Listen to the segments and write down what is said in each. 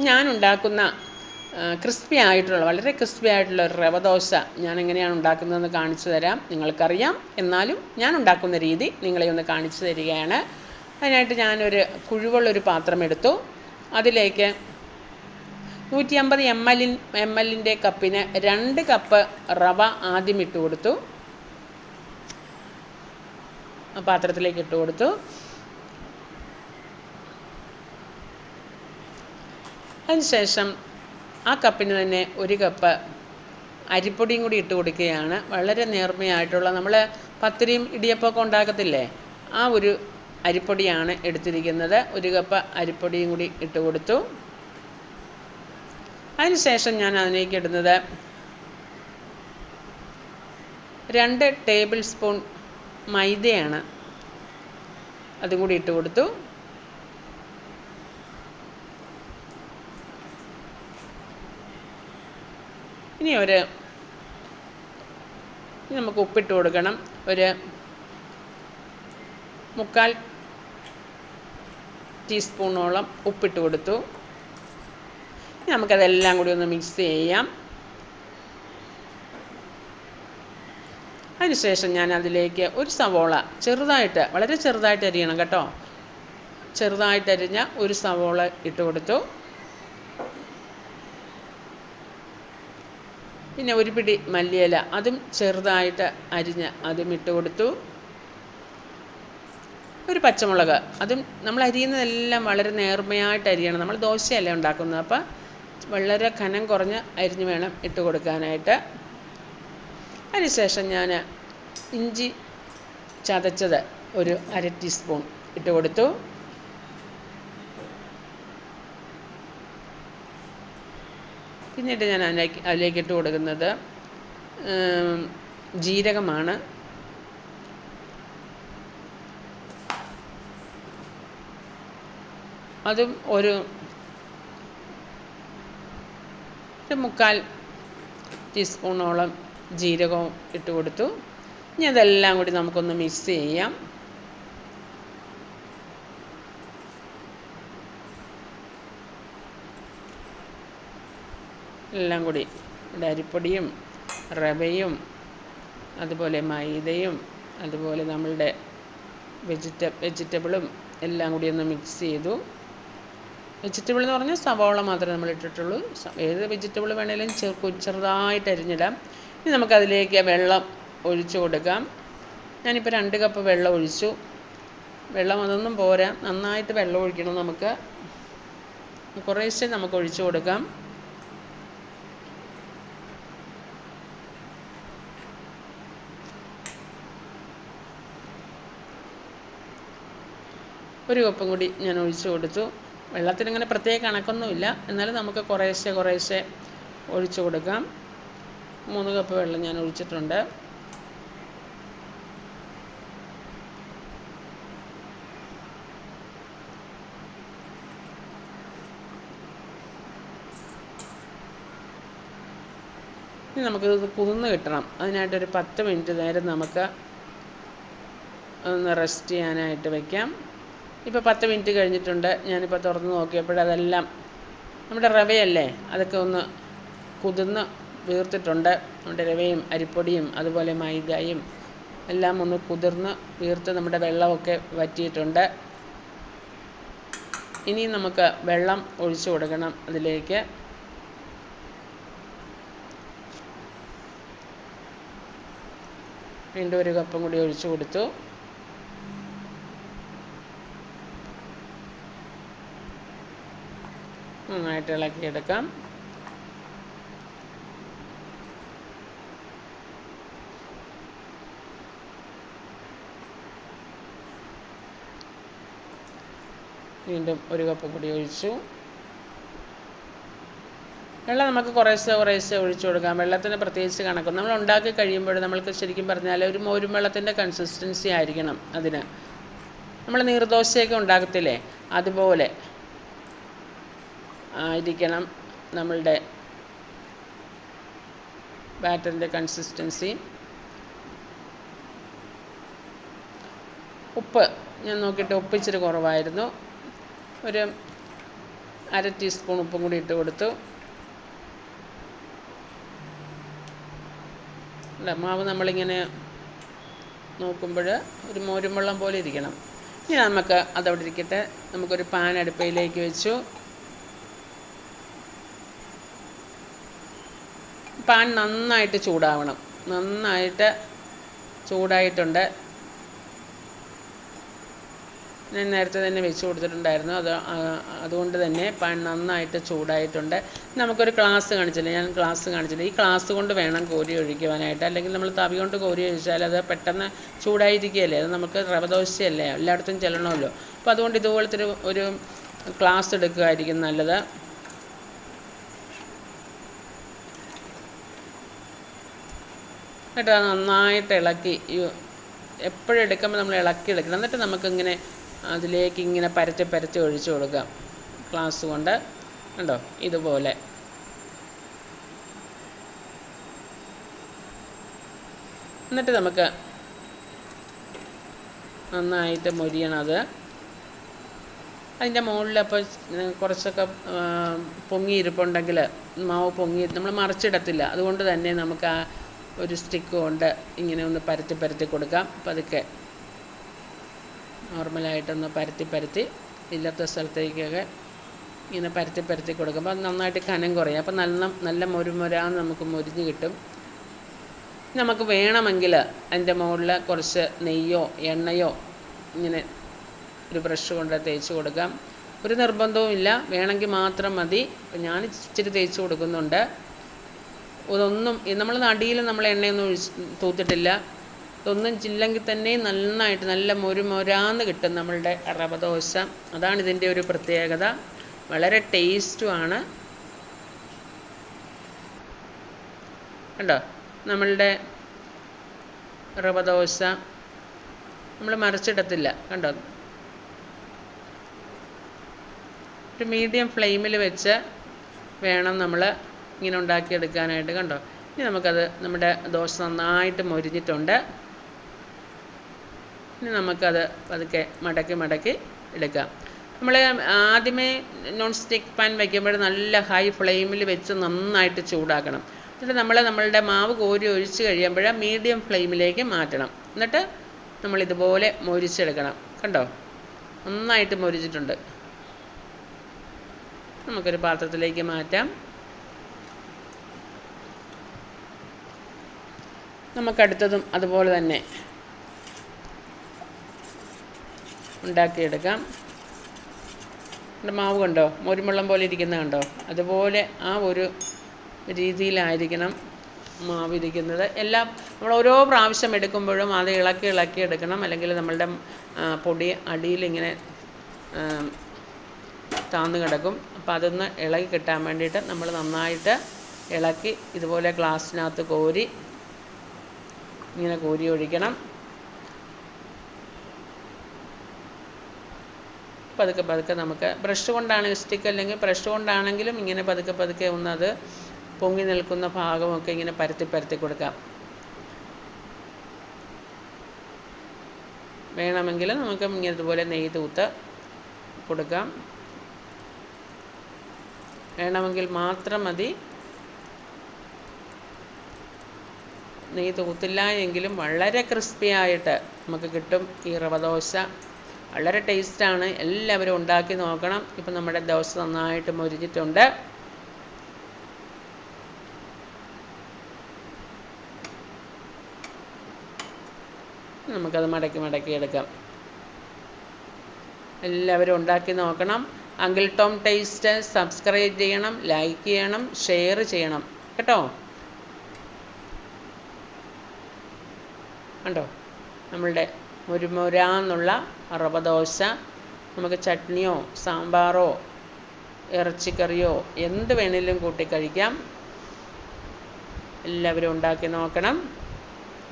ഞാൻ ഉണ്ടാക്കുന്ന ക്രിസ്പി ആയിട്ടുള്ള വളരെ ക്രിസ്പി ആയിട്ടുള്ള ഒരു റവ ദോശ ഞാൻ എങ്ങനെയാണ് ഉണ്ടാക്കുന്നതെന്ന് കാണിച്ചു തരാം. നിങ്ങൾക്കറിയാം. എന്നാലും ഞാൻ ഉണ്ടാക്കുന്ന രീതി നിങ്ങളെ ഒന്ന് കാണിച്ചു തരികയാണ്. അതിനായിട്ട് ഞാനൊരു കുഴിവുള്ളൊരു പാത്രം എടുത്തു. അതിലേക്ക് നൂറ്റി അമ്പത് എം എല്ലിൻ എം എല്ലിന്റെ കപ്പിന് രണ്ട് കപ്പ് റവ ആദ്യം ഇട്ട് കൊടുത്തു. പാത്രത്തിലേക്ക് ഇട്ട് കൊടുത്തു. അതിനുശേഷം ആ കപ്പിന് തന്നെ ഒരു കപ്പ് അരിപ്പൊടിയും കൂടി ഇട്ട് കൊടുക്കുകയാണ്. വളരെ നേർമയായിട്ടുള്ള നമ്മൾ പത്തിരിയും ഇടിയപ്പമൊക്കെ ഉണ്ടാക്കത്തില്ലേ? ആ ഒരു അരിപ്പൊടിയാണ് എടുത്തിരിക്കുന്നത്. ഒരു കപ്പ് അരിപ്പൊടിയും കൂടി ഇട്ട് കൊടുത്തു. അതിനുശേഷം ഞാൻ അതിലേക്ക് ഇടുന്നത് രണ്ട് ടേബിൾ സ്പൂൺ മൈദയാണ്. അതും കൂടി ഇട്ട് കൊടുത്തു. ഇനി ഒരു ഇനി നമുക്ക് ഉപ്പിട്ട് കൊടുക്കണം. ഒരു മുക്കാൽ ടീസ്പൂണോളം ഉപ്പിട്ട് കൊടുത്തു. ഇനി നമുക്കതെല്ലാം കൂടി ഒന്ന് മിക്സ് ചെയ്യാം. അതിനുശേഷം ഞാൻ അതിലേക്ക് ഒരു സവോള ചെറുതായിട്ട് വളരെ ചെറുതായിട്ട് അരിയണം കേട്ടോ. ചെറുതായിട്ട് അരിഞ്ഞ ഒരു സവോള ഇട്ട് കൊടുത്തു. പിന്നെ ഒരു പിടി മല്ലിയില അതും ചെറുതായിട്ട് അരിഞ്ഞ് അതും ഇട്ട് കൊടുത്തു. ഒരു പച്ചമുളക് അതും നമ്മൾ അരിയുന്നതെല്ലാം വളരെ നേർമയായിട്ട് അരിയണം. നമ്മൾ ദോശയല്ലേ ഉണ്ടാക്കുന്നത് അപ്പം വളരെ കനം കുറഞ്ഞ് അരിഞ്ഞ് വേണം ഇട്ട് കൊടുക്കാനായിട്ട്. അതിനുശേഷം ഞാൻ ഇഞ്ചി ചതച്ചത് ഒരു അര ടീസ്പൂൺ ഇട്ട് കൊടുത്തു. പിന്നീട് ഞാൻ അതിലേക്ക് അതിലേക്ക് ഇട്ട് കൊടുക്കുന്നത് ജീരകമാണ്. അതും ഒരു ഒരു മുക്കാൽ ടീസ്പൂണോളം ജീരകവും ഇട്ട് കൊടുത്തു. ഇനി അതെല്ലാം കൂടി നമുക്കൊന്ന് മിക്സ് ചെയ്യാം. എല്ലാം കൂടി. ഇവിടെ അരിപ്പൊടിയും റവയും അതുപോലെ മൈദയും അതുപോലെ നമ്മളുടെ വെജിറ്റ വെജിറ്റബിളും എല്ലാം കൂടി ഒന്ന് മിക്സ് ചെയ്തു. വെജിറ്റബിൾ എന്ന് പറഞ്ഞാൽ സവാള മാത്രമേ നമ്മൾ ഇട്ടിട്ടുള്ളൂ. ഏത് വെജിറ്റബിൾ വേണേലും ചെറു ചെറുതായിട്ട് അരിഞ്ഞിടാം. ഇനി നമുക്കതിലേക്ക് വെള്ളം ഒഴിച്ചു കൊടുക്കാം. ഞാനിപ്പോൾ രണ്ട് കപ്പ് വെള്ളം ഒഴിച്ചു. വെള്ളം അതൊന്നും പോരാ. നന്നായിട്ട് വെള്ളം ഒഴിക്കണം നമുക്ക്. കുറേശ്ശെ നമുക്ക് ഒഴിച്ചു കൊടുക്കാം. ഒരു കപ്പും കൂടി ഞാൻ ഒഴിച്ചു കൊടുത്തു. വെള്ളത്തിനങ്ങനെ പ്രത്യേക കണക്കൊന്നുമില്ല. എന്നാലും നമുക്ക് കുറേശ്ശെ കുറേശ്ശെ ഒഴിച്ചു കൊടുക്കാം. മൂന്ന് കപ്പ് വെള്ളം ഞാൻ ഒഴിച്ചിട്ടുണ്ട്. ഇനി നമുക്കിത് കുതിർന്ന് കിട്ടണം. അതിനായിട്ടൊരു പത്ത് മിനിറ്റ് നേരം നമുക്ക് ഒന്ന് റെസ്റ്റ് ചെയ്യാനായിട്ട് വയ്ക്കാം ഇപ്പോൾ പത്ത് മിനിറ്റ് കഴിഞ്ഞിട്ടുണ്ട്. ഞാനിപ്പോൾ തുറന്ന് നോക്കിയപ്പോൾ അതെല്ലാം നമ്മുടെ റവയല്ലേ? അതൊക്കെ ഒന്ന് കുതിർന്ന് വീർത്തിട്ടുണ്ട്. നമ്മുടെ രവയും അരിപ്പൊടിയും അതുപോലെ മൈദയും എല്ലാം ഒന്ന് കുതിർന്ന് വീർത്ത് നമ്മുടെ വെള്ളമൊക്കെ വറ്റിയിട്ടുണ്ട്. ഇനി നമുക്ക് വെള്ളം ഒഴിച്ചു കൊടുക്കണം അതിലേക്ക്. വീണ്ടും ഒരു കപ്പും കൂടി ഒഴിച്ചു കൊടുത്തു. നന്നായിട്ട് ഇളക്കിയെടുക്കാം വീണ്ടും ഒരു കപ്പ് പൊടി ഒഴിച്ചു. വെള്ളം നമുക്ക് കുറേശ്ശെ കുറേശ്ശെ ഒഴിച്ചു കൊടുക്കാം. വെള്ളത്തിന് പ്രത്യേകിച്ച് കണക്കും നമ്മൾ ഉണ്ടാക്കി കഴിയുമ്പോൾ നമ്മൾക്ക് ശരിക്കും പറഞ്ഞാൽ ഒരു മോരും വെള്ളത്തിന്റെ കൺസിസ്റ്റൻസി ആയിരിക്കണം അതിന്. നമ്മൾ നീർദോശയൊക്കെ ഉണ്ടാക്കത്തില്ലേ? അതുപോലെ ആയിരിക്കണം നമ്മളുടെ ബാറ്ററിന്റെ കൺസിസ്റ്റൻസി ഉപ്പ് ഞാൻ നോക്കിയിട്ട് ഉപ്പ് ഇച്ചിരി കുറവായിരുന്നു. ഒരു അര ടീസ്പൂൺ ഉപ്പും കൂടി ഇട്ട് കൊടുത്തു. മാവ് നമ്മളിങ്ങനെ നോക്കുമ്പോൾ ഒരു മോരും വെള്ളം പോലെ ഇരിക്കണം. ഇനി നമുക്ക് അതവിടെ ഇരിക്കട്ടെ. നമുക്കൊരു പാൻ അടുപ്പയിലേക്ക് വെച്ചു. പാൻ നന്നായിട്ട് ചൂടാവണം. നന്നായിട്ട് ചൂടായിട്ടുണ്ട്. ഞാൻ നേരത്തെ തന്നെ വെച്ച് കൊടുത്തിട്ടുണ്ടായിരുന്നു. അത് അതുകൊണ്ട് തന്നെ പാൻ നന്നായിട്ട് ചൂടായിട്ടുണ്ട്. നമുക്കൊരു ഗ്ലാസ് കാണിച്ചില്ല? ഞാൻ ഗ്ലാസ് കാണിച്ചില്ല? ഈ ഗ്ലാസ് കൊണ്ട് വേണം കോരി ഒഴിക്കുവാനായിട്ട്. അല്ലെങ്കിൽ നമ്മൾ തവി കൊണ്ട് കോരി ഒഴിച്ചാൽ അത് പെട്ടെന്ന് ചൂടായിരിക്കുകയല്ലേ? അത് നമുക്ക് റവ ദോശയല്ലേ എല്ലായിടത്തും ചെല്ലണമല്ലോ. അപ്പോൾ അതുകൊണ്ട് ഇതുപോലത്തെ ഒരു ഒരു ഗ്ലാസ് എടുക്കുകയായിരിക്കും നല്ലത്. എന്നിട്ട് നന്നായിട്ട് ഇളക്കി. എപ്പോഴും എടുക്കുമ്പോൾ നമ്മൾ ഇളക്കി എടുക്കണം. എന്നിട്ട് നമുക്കിങ്ങനെ അതിലേക്ക് ഇങ്ങനെ പരത്തി പരത്തി ഒഴിച്ചു കൊടുക്കാം ഗ്ലാസ് കൊണ്ട്. കണ്ടോ? ഇതുപോലെ. എന്നിട്ട് നമുക്ക് നന്നായിട്ട് മൊരിയണത് അത്. അതിന്റെ മുകളിൽ അപ്പോൾ കുറച്ചൊക്കെ പൊങ്ങിയിരിപ്പുണ്ടെങ്കിൽ മാവ് പൊങ്ങി നമ്മൾ മറിച്ചിടത്തില്ല. അതുകൊണ്ട് തന്നെ നമുക്ക് ആ ഒരു സ്റ്റിക്ക് കൊണ്ട് ഇങ്ങനെ ഒന്ന് പരത്തി പരത്തി കൊടുക്കാം. പതുക്കെ നോർമലായിട്ടൊന്ന് പരത്തി പരത്തി ഇല്ലാത്ത സ്ഥലത്തേക്കൊക്കെ ഇങ്ങനെ പരത്തി പരത്തി കൊടുക്കുമ്പോൾ അത് നന്നായിട്ട് കനം കുറയും. അപ്പോൾ നല്ല നല്ല മൊരുമൊരാന്ന് നമുക്ക് മൊരിഞ്ഞ് കിട്ടും. നമുക്ക് വേണമെങ്കിൽ അതിന്റെ മുകളിൽ കുറച്ച് നെയ്യോ എണ്ണയോ ഇങ്ങനെ ഒരു ബ്രഷ് കൊണ്ട് തേച്ച് കൊടുക്കാം. ഒരു നിർബന്ധവും ഇല്ല വേണമെങ്കിൽ മാത്രം മതി. ഞാൻ ഇച്ചിരി തേച്ച് കൊടുക്കുന്നുണ്ട്. ഇതൊന്നും നമ്മൾ നടിയിൽ നമ്മൾ എണ്ണയൊന്നും ഒഴിച്ച് തൂത്തിട്ടില്ല. ഇതൊന്നും ചില്ലെങ്കിൽ തന്നെ നന്നായിട്ട് നല്ല മൊരുമൊരാന്ന് കിട്ടും നമ്മളുടെ റവ ദോശ അതാണ് ഇതിന്റെ ഒരു പ്രത്യേകത. വളരെ ടേസ്റ്റുമാണ് കണ്ടോ? നമ്മളുടെ റവ ദോശ നമ്മൾ മറിച്ചിടത്തില്ല. കണ്ടോ? ഒരു മീഡിയം ഫ്ലെയിമിൽ വെച്ച് വേണം നമ്മൾ ഇങ്ങനെ ഉണ്ടാക്കിയെടുക്കാനായിട്ട് കണ്ടോ? ഇനി നമുക്കത് നമ്മുടെ ദോശ നന്നായിട്ട് മൊരിഞ്ഞിട്ടുണ്ട്. ഇനി നമുക്കത് പതുക്കെ മടക്കി മടക്കി എടുക്കാം. നമ്മൾ ആദ്യമേ നോൺ സ്റ്റിക്ക് പാൻ വയ്ക്കുമ്പോൾ നല്ല ഹൈ ഫ്ലെയിമിൽ വെച്ച് നന്നായിട്ട് ചൂടാക്കണം. എന്നിട്ട് നമ്മൾ നമ്മളുടെ മാവ് കോരി ഒഴിച്ച് കഴിയുമ്പോൾ മീഡിയം ഫ്ലെയിമിലേക്ക് മാറ്റണം. എന്നിട്ട് നമ്മൾ ഇതുപോലെ മൊരിച്ചെടുക്കണം. കണ്ടോ? നന്നായിട്ട് മൊരിച്ചിട്ടുണ്ട് നമുക്കൊരു പാത്രത്തിലേക്ക് മാറ്റാം. നമുക്കടുത്തതും അതുപോലെ തന്നെ ഉണ്ടാക്കിയെടുക്കാം. മാവ് കണ്ടോ? മോരുമുള്ളം പോലെ ഇരിക്കുന്നത് കണ്ടോ? അതുപോലെ ആ ഒരു രീതിയിലായിരിക്കണം മാവ് ഇരിക്കുന്നത്. എല്ലാം നമ്മൾ ഓരോ പ്രാവശ്യം എടുക്കുമ്പോഴും അത് ഇളക്കി ഇളക്കി എടുക്കണം. അല്ലെങ്കിൽ നമ്മളുടെ പൊടി അടിയിൽ ഇങ്ങനെ താന്നു കിടക്കും. അപ്പോൾ അതൊന്ന് ഇളകി കിട്ടാൻ വേണ്ടിയിട്ട് നമ്മൾ നന്നായിട്ട് ഇളക്കി ഇതുപോലെ ഗ്ലാസ്സിനകത്ത് കോരി ഇങ്ങനെ കോരി ഒഴിക്കണം. പതുക്കെ പതുക്കെ നമുക്ക് ബ്രഷ് കൊണ്ടാണ് സ്റ്റിക്ക് അല്ലെങ്കിൽ ബ്രഷ് കൊണ്ടാണെങ്കിലും ഇങ്ങനെ പതുക്കെ പതുക്കെ ഒന്ന് അത് പൊങ്ങി നിൽക്കുന്ന ഭാഗമൊക്കെ ഇങ്ങനെ പരത്തി പരത്തി കൊടുക്കാം. വേണമെങ്കിൽ നമുക്ക് ഇങ്ങനെ ഇതുപോലെ നെയ്യ് തൂത്ത് കൊടുക്കാം. വേണമെങ്കിൽ മാത്രം മതി. നെയ്യ് തൂത്തില്ല എങ്കിലും വളരെ ക്രിസ്പി ആയിട്ട് നമുക്ക് കിട്ടും ഈ റവ ദോശ. വളരെ ടേസ്റ്റാണ് എല്ലാവരും ഉണ്ടാക്കി നോക്കണം. ഇപ്പം നമ്മുടെ ദോശ നന്നായിട്ട് മുരിഞ്ഞിട്ടുണ്ട്. നമുക്കത് മടക്കി മടക്കി എടുക്കാം. എല്ലാവരും ഉണ്ടാക്കി നോക്കണം. അങ്കിൾ ടോം ടേസ്റ്റ് സബ്സ്ക്രൈബ് ചെയ്യണം ലൈക്ക് ചെയ്യണം ഷെയർ ചെയ്യണം. കേട്ടോ? കണ്ടോ? നമ്മളുടെ മുരുമുരാന്നുള്ള റവദോശ നമുക്ക് ചട്നിയോ സാമ്പാറോ ഇറച്ചിക്കറിയോ എന്ത് വേണേലും കൂട്ടി കഴിക്കാം. എല്ലാവരും ഉണ്ടാക്കി നോക്കണം.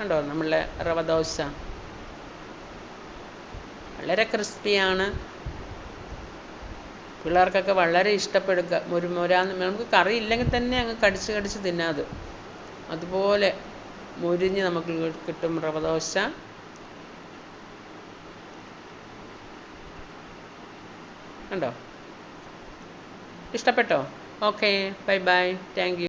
കണ്ടോ? നമ്മളുടെ റവദോശ വളരെ ക്രിസ്പിയാണ്. പിള്ളേർക്കൊക്കെ വളരെ ഇഷ്ടപ്പെടുക. മുരുമുരാന്ന് നമുക്ക് കറി ഇല്ലെങ്കിൽ തന്നെ അങ്ങ് കടിച്ച് കടിച്ച് തിന്നാത്. അതുപോലെ മുരിഞ്ഞ് നമുക്ക് കിട്ടും റവദോശ. കണ്ടോ? ഇഷ്ടപ്പെട്ടോ? Okay bye bye thank you